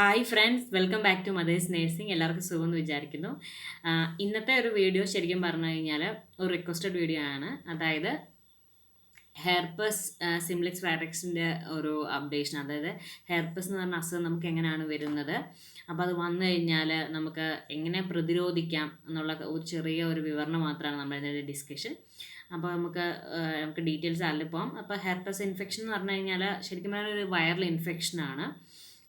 Hi friends welcome back to mother's nursing എല്ലാവർക്കും സുഖമെന്ന് വിചാരിക്കുന്നു. ഇന്നത്തെ ഒരു വീഡിയോ ശരിക്കും പറഞ്ഞു കഴിഞ്ഞാൽ ഒരു റിക്വസ്റ്റഡ് വീഡിയോ ആണ്. അതായത് ഹെർപ്പസ് സിംപ്ലിക്സ് വാരക്സിന്റെ ഒരു അപ്ഡേഷൻ അതായത് ഹെർപ്പസ് എന്ന് പറഞ്ഞ അസുഖം നമുക്ക് എങ്ങനെയാണ് വരുന്നത്? അപ്പോൾ അത് വന്നു കഴിഞ്ഞാൽ നമുക്ക് എങ്ങനെ പ്രതിരോധിക്കാം എന്നുള്ള ഒരു ചെറിയ ഒരു വിവരണം മാത്രമാണ് നമ്മുടെ ഡിസ്കഷൻ അപ്പോൾ നമുക്ക് നമുക്ക് ഡീറ്റെയിൽസ് അറിയില്ല പോകാം അപ്പോൾ ഹെർപ്പസ് ഇൻഫെക്ഷൻ എന്ന് പറഞ്ഞു കഴിഞ്ഞാൽ ശരിക്കും പറഞ്ഞാൽ ഒരു വൈറൽ ഇൻഫെക്ഷനാണ്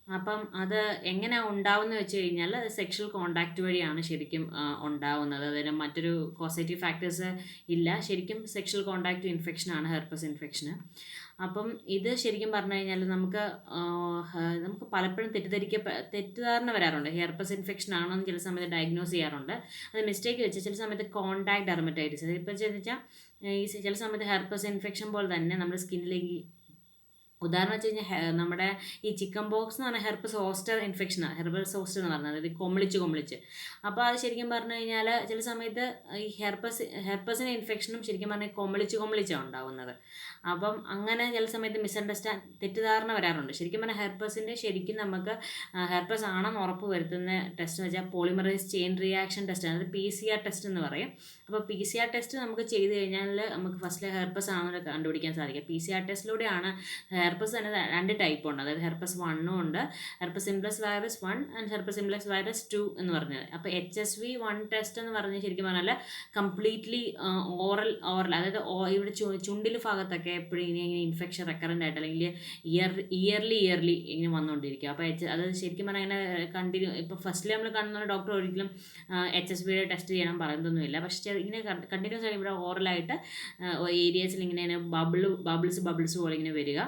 അപ്പം അത് എങ്ങനെ ഉണ്ടാവുമെന്ന് വെച്ച് കഴിഞ്ഞാൽ അത് സെക്ഷൽ കോണ്ടാക്റ്റ് വഴിയാണ് ശരിക്കും ഉണ്ടാവുന്നത്. അതിന് മറ്റൊരു കോസേറ്റീവ് ഫാക്ടേഴ്സ് ഇല്ല. ശരിക്കും സെക്ഷൽ കോണ്ടാക്റ്റ് ഇൻഫെക്ഷനാണ് ഹെർപ്പസ് ഇൻഫെക്ഷന് അപ്പം ഇത് ശരിക്കും പറഞ്ഞു കഴിഞ്ഞാൽ നമുക്ക് നമുക്ക് പലപ്പോഴും തെറ്റിദ്ധരിക്ക തെറ്റിദ്ധാരണ വരാറുണ്ട്. ഹെർപ്പസ് ഇൻഫെക്ഷൻ ആണോ എന്ന് ചില സമയത്ത് ഡയഗ്നോസ് ചെയ്യാറുണ്ട്. അത് മിസ്റ്റേക്ക് വെച്ച് ചില സമയത്ത് കോണ്ടാക്ട് ഡെർമറ്റൈറ്റിസ് ഇപ്പം വെച്ചാൽ ഈ ചില സമയത്ത് ഹെർപ്പസ് ഇൻഫെക്ഷൻ പോലെ തന്നെ നമ്മുടെ സ്കിന്നിലേക്ക് ഉദാഹരണം വെച്ച് കഴിഞ്ഞാൽ നമ്മുടെ ഈ ചിക്കൻ ബോക്സ് എന്ന് പറഞ്ഞാൽ ഹെർപ്പസ് ഹോസ്റ്റർ ഇൻഫെക്ഷനാണ് ഹെർബൽ സോസ്റ്റർ എന്ന് പറഞ്ഞത് അതായത് കൊമളിച്ച് കൊമളിച്ച്. അപ്പോൾ അത് ശരിക്കും പറഞ്ഞു കഴിഞ്ഞാൽ ചില സമയത്ത് ഈ ഹെർപ്പസ് ഹെർപ്പസിന്റെ ഇൻഫെക്ഷനും ശരിക്കും പറഞ്ഞാൽ കൊമളിച്ച് കൊമളിച്ചാണ് ഉണ്ടാവുന്നത്. അപ്പം അങ്ങനെ ചില സമയത്ത് മിസ്അണ്ടർസ്റ്റാൻഡ് തെറ്റിദ്ധാരണ വരാറുണ്ട്. ശരിക്കും പറഞ്ഞാൽ ഹെർപ്പസിന്റെ ശരിക്കും നമുക്ക് ഹെർപ്പസ് ആണെന്ന് ഉറപ്പ് വരുത്തുന്ന ടെസ്റ്റ് എന്ന് വെച്ചാൽ പോളിമറൈസ് ചെയിൻ റിയാക്ഷൻ ടെസ്റ്റ് അതായത് പി സി ആർ ടെസ്റ്റ് എന്ന് പറയും. അപ്പോൾ പി സി ആർ ടെസ്റ്റ് നമുക്ക് ചെയ്ത് കഴിഞ്ഞാൽ നമുക്ക് ഫസ്റ്റ് ഹെർപ്പസ് ആണെന്ന് കണ്ടുപിടിക്കാൻ സാധിക്കും. പി സി ആർ ടെസ്റ്റിലൂടെയാണ് ഹെർപ്പസ് തന്നെ രണ്ട് ടൈപ്പ് ഉണ്ട്. അതായത് ഹെർപ്പസ് വണ്ണും ഉണ്ട് herpes simplex virus one and herpes simplex virus two എന്ന് പറഞ്ഞത്. അപ്പോൾ H S V one test എന്ന് പറഞ്ഞ് ശരിക്കും പറഞ്ഞാൽ കംപ്ലീറ്റ്ലി ഓറൽ ഓറൽ അതായത് ഇവിടെ ചുണ്ടിൽ ഭാഗത്തൊക്കെ എപ്പോഴും ഇങ്ങനെ ഇങ്ങനെ ഇൻഫെക്ഷൻ റെക്കറന്റ് ആയിട്ട് അല്ലെങ്കിൽ ഇയർ ഇയർലി ഇയർലി ഇങ്ങനെ വന്നുകൊണ്ടിരിക്കുക അപ്പോൾ എച്ച് അത് ശരിക്കും പറഞ്ഞാൽ ഇങ്ങനെ കണ്ടിന്യൂ ഇപ്പോൾ ഫസ്റ്റിൽ നമ്മൾ കാണുന്ന ഡോക്ടർ ഒരിക്കലും എച്ച് എസ് വിയുടെ ടെസ്റ്റ് ചെയ്യണം പറയുന്നൊന്നുമില്ല പക്ഷേ ഇങ്ങനെ കണ്ടിന്യൂസ് ആയിട്ട് ഇവിടെ ഓറലായിട്ട് ഏരിയാസിൽ ഇങ്ങനെ ബബിൾ ബബിൾസ് ബബിൾസ് പോലെ ഇങ്ങനെ വരിക.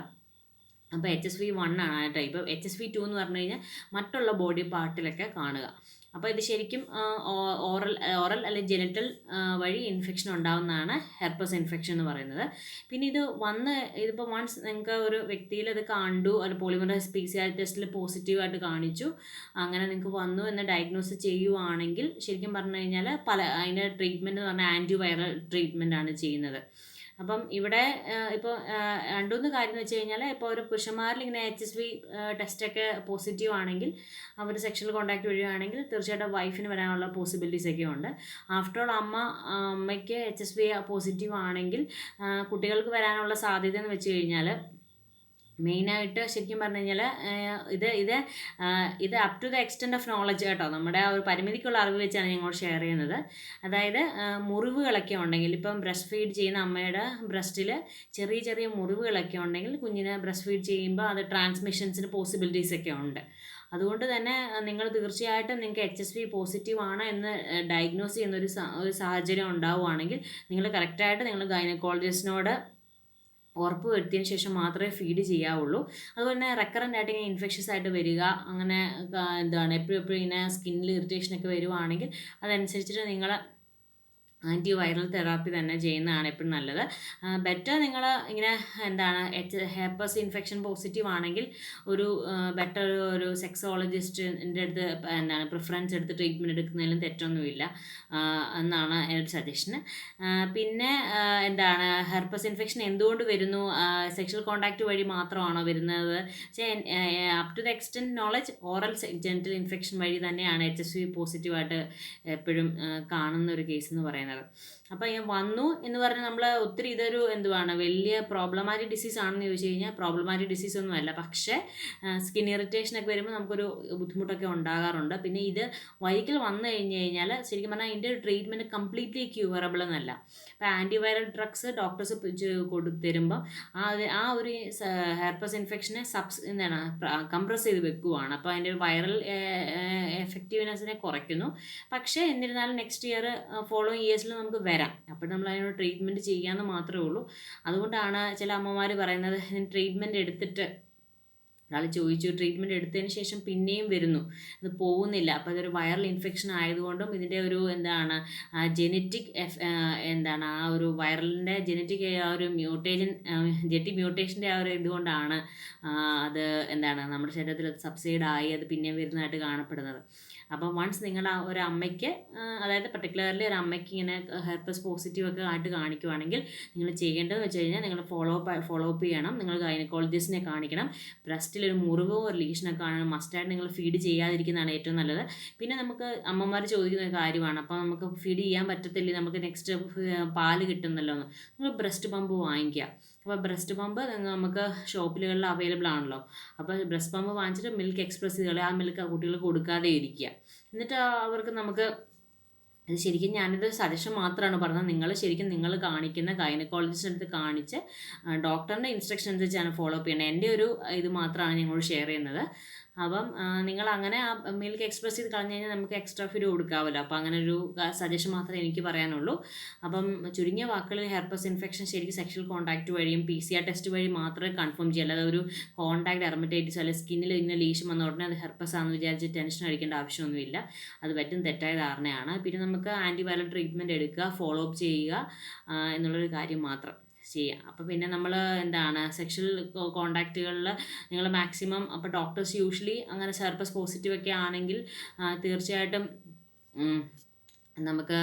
അപ്പോൾ എച്ച് എസ് വി വൺ ആണ് ആ type H S V two എന്ന് പറഞ്ഞു കഴിഞ്ഞാൽ മറ്റുള്ള ബോഡി പാർട്ടിലൊക്കെ കാണുക. അപ്പോൾ ഇത് ശരിക്കും ഓറൽ ഓറൽ അല്ലെങ്കിൽ ജെനിറ്റൽ വഴി ഇൻഫെക്ഷൻ ഉണ്ടാകുന്നതാണ് ഹെർപ്പസ് ഇൻഫെക്ഷൻ എന്ന് പറയുന്നത്. പിന്നെ ഇത് വന്ന് ഇതിപ്പോൾ വൺസ് നിങ്ങൾക്ക് ഒരു വ്യക്തിയിൽ അത് കണ്ടു അത് പോളിമറൈസ് പി സി ആർ ടെസ്റ്റിൽ പോസിറ്റീവായിട്ട് കാണിച്ചു അങ്ങനെ നിങ്ങൾക്ക് വന്നു എന്ന് ഡയഗ്നോസ് ചെയ്യുവാണെങ്കിൽ ശരിക്കും പറഞ്ഞു കഴിഞ്ഞാൽ പല അതിന്റെ ട്രീറ്റ്മെന്റ് എന്ന് പറഞ്ഞാൽ ആന്റി വൈറൽ ട്രീറ്റ്മെന്റാണ് ചെയ്യുന്നത്. അപ്പം ഇവിടെ ഇപ്പോൾ രണ്ടുമൂന്ന് കാര്യം എന്ന് വെച്ച് കഴിഞ്ഞാൽ ഇപ്പോൾ ഒരു പുരുഷന്മാരിൽ ഇങ്ങനെ എച്ച് എസ് വി ടെസ്റ്റൊക്കെ പോസിറ്റീവ് ആണെങ്കിൽ അവർ സെക്ഷൽ കോൺടാക്ട് വഴിയാണെങ്കിൽ തീർച്ചയായിട്ടും വൈഫിന് വരാനുള്ള പോസിബിലിറ്റീസ് ഒക്കെ ഉണ്ട്. ആഫ്റ്റർ ഓൾ അമ്മ അമ്മയ്ക്ക് എച്ച് എസ് വി പോസിറ്റീവ് ആണെങ്കിൽ കുട്ടികൾക്ക് വരാനുള്ള സാധ്യത എന്ന് വെച്ച് കഴിഞ്ഞാൽ മെയിനായിട്ട് ശരിക്കും പറഞ്ഞു കഴിഞ്ഞാൽ ഇത് ഇത് ഇത് up to the extent of knowledge കേട്ടോ. നമ്മുടെ ആ ഒരു പരിമിതിക്കുള്ള അറിവ് വെച്ചാണ് ഞങ്ങൾ ഷെയർ ചെയ്യുന്നത്. അതായത് മുറിവുകളൊക്കെ ഉണ്ടെങ്കിൽ ഇപ്പം ബ്രസ്റ്റ് ഫീഡ് ചെയ്യുന്ന അമ്മയുടെ ബ്രസ്റ്റിൽ ചെറിയ ചെറിയ മുറിവുകളൊക്കെ ഉണ്ടെങ്കിൽ കുഞ്ഞിനെ ബ്രസ്റ്റ് ഫീഡ് ചെയ്യുമ്പോൾ അത് ട്രാൻസ്മിഷൻസിന് പോസിബിലിറ്റീസ് ഒക്കെ ഉണ്ട്. അതുകൊണ്ട് തന്നെ നിങ്ങൾ തീർച്ചയായിട്ടും നിങ്ങൾക്ക് എച്ച് എസ് വി പോസിറ്റീവ് ആണ് എന്ന് ഡയഗ്നോസ് ചെയ്യുന്ന ഒരു ഒരു സാഹചര്യം ഉണ്ടാവുകയാണെങ്കിൽ നിങ്ങൾ കറക്റ്റായിട്ട് നിങ്ങൾ ഗൈനക്കോളജിസ്റ്റിനോട് ഉറപ്പ് വരുത്തിയതിന് ശേഷം മാത്രമേ ഫീഡ് ചെയ്യാവുള്ളൂ. അതുപോലെ തന്നെ റെക്കറന്റ് ആയിട്ട് ഇങ്ങനെ ഇൻഫെക്ഷൻസ് ആയിട്ട് വരിക അങ്ങനെ എന്താണ് എപ്പോഴും എപ്പോഴും ഇങ്ങനെ സ്കിന്നിൽ ഇറിറ്റേഷനൊക്കെ വരുവാണെങ്കിൽ അതനുസരിച്ചിട്ട് നിങ്ങൾ ആന്റി വൈറൽ തെറാപ്പി തന്നെ ചെയ്യുന്നതാണ് എപ്പോഴും നല്ലത്. ബെറ്റർ നിങ്ങൾ ഇങ്ങനെ എന്താണ് എച്ച് ഹെർപ്പസ് ഇൻഫെക്ഷൻ പോസിറ്റീവ് ആണെങ്കിൽ ഒരു ബെറ്റർ ഒരു സെക്സോളജിസ്റ്റിന്റെ അടുത്ത് എന്താണ് പ്രിഫറൻസ് എടുത്ത് ട്രീറ്റ്മെന്റ് എടുക്കുന്നതിലും തെറ്റൊന്നുമില്ല. എന്നാണ് എന്റെ സജഷൻ പിന്നെ എന്താണ് ഹെർപ്പസ് ഇൻഫെക്ഷൻ എന്തുകൊണ്ട് വരുന്നു? സെക്ഷൽ കോണ്ടാക്ട് വഴി മാത്രമാണോ വരുന്നത്? Up to the extent knowledge oral genital infection വഴി തന്നെയാണ് എച്ച് എസ് വി പോസിറ്റീവായിട്ട് എപ്പോഴും കാണുന്ന ഒരു കേസ് എന്ന് പറയുന്നത്. nada. അപ്പോൾ ഞാൻ വന്നു എന്ന് പറഞ്ഞാൽ നമ്മൾ ഒത്തിരി ഇതൊരു എന്തുവാണ് വലിയ പ്രോബ്ലമാറ്റിക് ഡിസീസ് ആണെന്ന് ചോദിച്ചു കഴിഞ്ഞാൽ പ്രോബ്ലമാറ്റിക് ഡിസീസ് ഒന്നും അല്ല. പക്ഷേ സ്കിൻ ഇറിറ്റേഷൻ ഒക്കെ വരുമ്പോൾ നമുക്കൊരു ബുദ്ധിമുട്ടൊക്കെ ഉണ്ടാകാറുണ്ട്. പിന്നെ ഇത് വൈക്കൽ വന്നു കഴിഞ്ഞ് കഴിഞ്ഞാൽ ശരിക്കും പറഞ്ഞാൽ ഇതിന്റെ ട്രീറ്റ്മെന്റ് കംപ്ലീറ്റ്ലി ക്യൂറബിൾ എന്നല്ല. ഇപ്പോൾ ആന്റിവൈറൽ ഡ്രഗ്സ് ഡോക്ടേഴ്സ് കൊടുത്തരുമ്പോൾ ആ ആ ഒരു ഹെർപ്പസ് ഇൻഫെക്ഷനെ സബ്സ് എന്താണ് കംപ്രസ് ചെയ്ത് വെക്കുവാണ്. അപ്പോൾ അതിന്റെ ഒരു വൈറൽ എഫക്റ്റീവ്നെസ്സിനെ കുറയ്ക്കുന്നു. പക്ഷേ എന്നിരുന്നാലും നെക്സ്റ്റ് ഇയർ ഫോളോയിങ് ഇയേഴ്സിൽ നമുക്ക് വരാം. അപ്പോൾ നമ്മൾ അതിനോട് ട്രീറ്റ്മെന്റ് ചെയ്യാമെന്ന് മാത്രമേ ഉള്ളൂ. അതുകൊണ്ടാണ് ചില അമ്മമാർ പറയുന്നത് ട്രീറ്റ്മെന്റ് എടുത്തിട്ട് ഒരാൾ ചോദിച്ചു ട്രീറ്റ്മെന്റ് എടുത്തതിന് ശേഷം പിന്നെയും വരുന്നു. അത് പോകുന്നില്ല. അപ്പോൾ അതൊരു വൈറൽ ഇൻഫെക്ഷൻ ആയതുകൊണ്ടും ഇതിന്റെ ഒരു എന്താണ് ജെനറ്റിക് എന്താണ് ആ ഒരു വൈറലിന്റെ ജെനറ്റിക് ആ ഒരു മ്യൂട്ടേജൻ ജെറ്റിക് മ്യൂട്ടേഷന്റെ ആ ഒരു ഇതുകൊണ്ടാണ് അത് എന്താണ് നമ്മുടെ ശരീരത്തിൽ സബ്സൈഡ് ആയി അത് പിന്നെയും വരുന്നതായിട്ട് കാണപ്പെടുന്നത്. അപ്പോൾ വൺസ് നിങ്ങൾ ആ ഒരു അമ്മയ്ക്ക് അതായത് പർട്ടിക്കുലർലി ഒരു അമ്മയ്ക്ക് ഇങ്ങനെ ഹെർപ്പസ് പോസിറ്റീവ് ഒക്കെ ആയിട്ട് കാണിക്കുവാണെങ്കിൽ നിങ്ങൾ ചെയ്യേണ്ടതെന്ന് വെച്ച് കഴിഞ്ഞാൽ നിങ്ങൾ ഫോളോ അപ്പ് ഫോളോ അപ്പ് ചെയ്യണം. നിങ്ങൾ ഗൈനക്കോളജിസ്റ്റിനെ കാണിക്കണം. ബ്രസ്റ്റിൽ ഒരു മുറിവോ ഒരു ലീഷനൊക്കെ ആണ് മസ്റ്റായിട്ട് നിങ്ങൾ ഫീഡ് ചെയ്യാതിരിക്കുന്നതാണ് ഏറ്റവും നല്ലത്. പിന്നെ നമുക്ക് അമ്മമാർ ചോദിക്കുന്ന ഒരു കാര്യമാണ്. അപ്പോൾ നമുക്ക് ഫീഡ് ചെയ്യാൻ പറ്റത്തില്ല? നമുക്ക് നെക്സ്റ്റ് പാൽ കിട്ടുന്നല്ലോ എന്ന്. നിങ്ങൾ ബ്രസ്റ്റ് പമ്പ് വാങ്ങിക്കുക. അപ്പോൾ ബ്രസ്റ്റ് പമ്പ് നമുക്ക് ഷോപ്പിലുകളിൽ അവൈലബിൾ ആണല്ലോ. അപ്പോൾ ബ്രസ്റ്റ് പമ്പ് വാങ്ങിച്ചിട്ട് മിൽക്ക് എക്സ്പ്രസ് ആ മിൽക്ക് ആ കുട്ടികൾക്ക് കൊടുക്കാതെ ഇരിക്കുക. എന്നിട്ട് അവർക്ക് നമുക്ക് ഇത് ശരിക്കും ഞാനിത് സജഷൻ മാത്രമാണ് പറഞ്ഞത്. നിങ്ങൾ ശരിക്കും നിങ്ങൾ കാണിക്കുന്ന ഗൈനക്കോളജിസ്റ്റ് അടുത്ത് കാണിച്ച് ഡോക്ടറിന്റെ ഇൻസ്ട്രക്ഷൻ അനുസരിച്ചാണ് ഫോളോ അപ്പ് ചെയ്യേണ്ടത് എന്റെ ഒരു ഇത് മാത്രമാണ് ഞങ്ങളോട് ഷെയർ ചെയ്യുന്നത്. അപ്പം നിങ്ങൾ അങ്ങനെ ആ മിൽക്ക് എക്സ്പ്രസ് ചെയ്ത് കളഞ്ഞു കഴിഞ്ഞാൽ നമുക്ക് എക്സ്ട്രാ ഫീഡ് കൊടുക്കാമല്ലോ അപ്പോൾ അങ്ങനെ ഒരു സജഷൻ മാത്രമേ എനിക്ക് പറയാനുള്ളൂ. അപ്പം ചുരുങ്ങിയ വാക്കുകളിൽ ഹെർപ്പസ് ഇൻഫെക്ഷൻ ശരിക്കും സെക്ഷൽ കോൺടാക്ട് വഴിയും പി സി ആർ ടെസ്റ്റ് വഴി മാത്രമേ കൺഫേം ചെയ്യൂ. അല്ലാതെ ഒരു കോൺടാക്ട് എർമറ്റൈറ്റിസ് അല്ലെങ്കിൽ സ്കിന്നിൽ ഇങ്ങനെ ലീഷം വന്ന ഉടനെ അത് ഹെർപ്പസ് ആണെന്ന് വിചാരിച്ച് ടെൻഷൻ അടിക്കേണ്ട ആവശ്യമൊന്നുമില്ല. അത് പറ്റും തെറ്റായ ധാരണയാണ്. പിന്നെ നമുക്ക് ആന്റിവൈറൽ ട്രീറ്റ്മെന്റ് എടുക്കുക ഫോളോ അപ്പ് ചെയ്യുക എന്നുള്ളൊരു കാര്യം മാത്രം. ചെയ്യാം. അപ്പോൾ പിന്നെ നമ്മൾ എന്താണ് സെക്ഷൽ കോണ്ടാക്റ്റുകളിൽ നിങ്ങൾ മാക്സിമം അപ്പോൾ ഡോക്ടേഴ്സ് യൂഷ്വലി അങ്ങനെ സർപ്പസ് പോസിറ്റീവ് ഒക്കെ ആണെങ്കിൽ തീർച്ചയായിട്ടും നമുക്ക്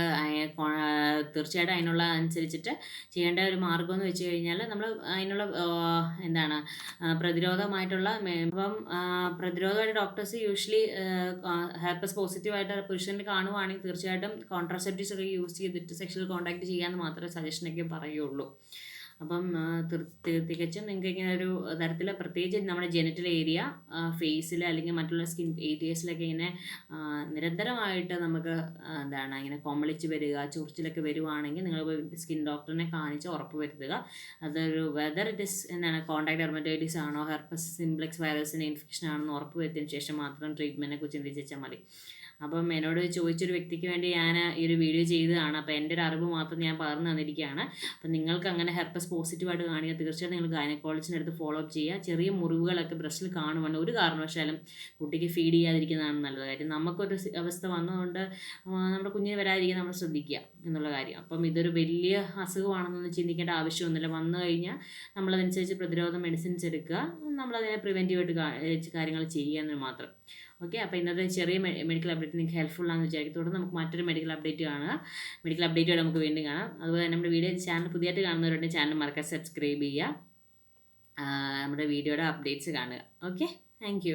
തീർച്ചയായിട്ടും അതിനുള്ള അനുസരിച്ചിട്ട് ചെയ്യേണ്ട ഒരു മാർഗം എന്ന് വെച്ച് കഴിഞ്ഞാൽ നമ്മൾ അതിനുള്ള എന്താണ് പ്രതിരോധമായിട്ടുള്ള ഇപ്പം പ്രതിരോധമായിട്ട് ഡോക്ടേഴ്സ് യൂഷ്വലി ഹെർപ്പസ് പോസിറ്റീവായിട്ട് പുരുഷന് കാണുവാണെങ്കിൽ തീർച്ചയായിട്ടും കോൺട്രാസെപ്റ്റീവ്സ് ഒക്കെ യൂസ് ചെയ്തിട്ട് സെക്ഷൽ കോൺടാക്ട് ചെയ്യാമെന്ന് മാത്രമേ സജഷനൊക്കെ പറയുള്ളൂ. അപ്പം തികച്ചും നിങ്ങൾക്ക് ഇങ്ങനെ ഒരു തരത്തിൽ പ്രത്യേകിച്ച് നമ്മുടെ ജെനറ്റൽ ഏരിയ ഫേസിൽ അല്ലെങ്കിൽ മറ്റുള്ള സ്കിൻ ഏരിയസിലൊക്കെ ഇങ്ങനെ നിരന്തരമായിട്ട് നമുക്ക് എന്താണ് ഇങ്ങനെ കൊമളിച്ച് വരിക ചൊറിച്ചിലൊക്കെ വരുവാണെങ്കിൽ നിങ്ങൾ സ്കിൻ ഡോക്ടറിനെ കാണിച്ച് ഉറപ്പ് വരുത്തുക. അതൊരു വെദർ ഇറ്റ് ഇസ് എന്താണ് കോൺടാക്ട് ഡെർമറ്റൈറ്റിസ് ആണോ ഹെർപ്പസ് സിംപ്ലെക്സ് വൈറസിന്റെ ഇൻഫെക്ഷൻ ആണെന്ന് ഉറപ്പ് വരുത്തിയതിന് ശേഷം മാത്രം ട്രീറ്റ്മെന്റിനെ കുറിച്ച് ചിന്തിച്ചാൽ മതി. അപ്പം എന്നോട് ചോദിച്ചൊരു വ്യക്തിക്ക് വേണ്ടി ഞാൻ ഈ ഒരു വീഡിയോ ചെയ്തതാണ്. അപ്പോൾ എന്റെ ഒരു അറിവ് മാത്രം ഞാൻ പറഞ്ഞു തന്നിരിക്കുകയാണ്. അപ്പം നിങ്ങൾക്ക് അങ്ങനെ ഹെർപ്പസ് പോസിറ്റീവായിട്ട് കാണിക്കുക തീർച്ചയായിട്ടും നിങ്ങൾ ഗൈനക്കോളജിന്റെ അടുത്ത് ഫോളോ അപ്പ് ചെയ്യുക. ചെറിയ മുറിവുകളൊക്കെ ബ്രസ്റ്റിൽ കാണുവാണ്. ഒരു കാരണവശാലും കുട്ടിക്ക് ഫീഡ് ചെയ്യാതിരിക്കുന്നതാണ് നല്ലത്. കാര്യം നമുക്കൊരു അവസ്ഥ വന്നതുകൊണ്ട് നമ്മുടെ കുഞ്ഞിന് വരാതിരിക്കാൻ നമ്മൾ ശ്രദ്ധിക്കുക എന്നുള്ള കാര്യം. അപ്പം ഇതൊരു വലിയ അസുഖമാണെന്നൊന്നും ചിന്തിക്കേണ്ട ആവശ്യമൊന്നുമില്ല. വന്നു കഴിഞ്ഞാൽ നമ്മളതനുസരിച്ച് പ്രതിരോധ മെഡിസിൻസ് എടുക്കുക. നമ്മളതിനെ പ്രിവെന്റീവായിട്ട് കാര്യങ്ങൾ ചെയ്യുക എന്ന് മാത്രം. ഓക്കെ അപ്പോൾ ഇന്നത്തെ ചെറിയ മെഡിക്കൽ അപ്ഡേറ്റ് നിങ്ങൾക്ക് ഹെൽപ്ഫുൾ ആണെന്ന് വിചാരിക്കും തുടർന്ന് നമുക്ക് മറ്റൊരു മെഡിക്കൽ അപ്ഡേറ്റ് കാണുക മെഡിക്കൽ അപ്ഡേറ്റോടെ നമുക്ക് വീണ്ടും കാണാം. അതുപോലെ നമ്മുടെ വീഡിയോ ചാനൽ പുതിയതായിട്ട് കാണുന്നവരുടെ ചാനൽ മറക്കാൻ സബ്സ്ക്രൈബ് ചെയ്യുക. നമ്മുടെ വീഡിയോയുടെ അപ്ഡേറ്റ്സ് കാണുക. Okay thank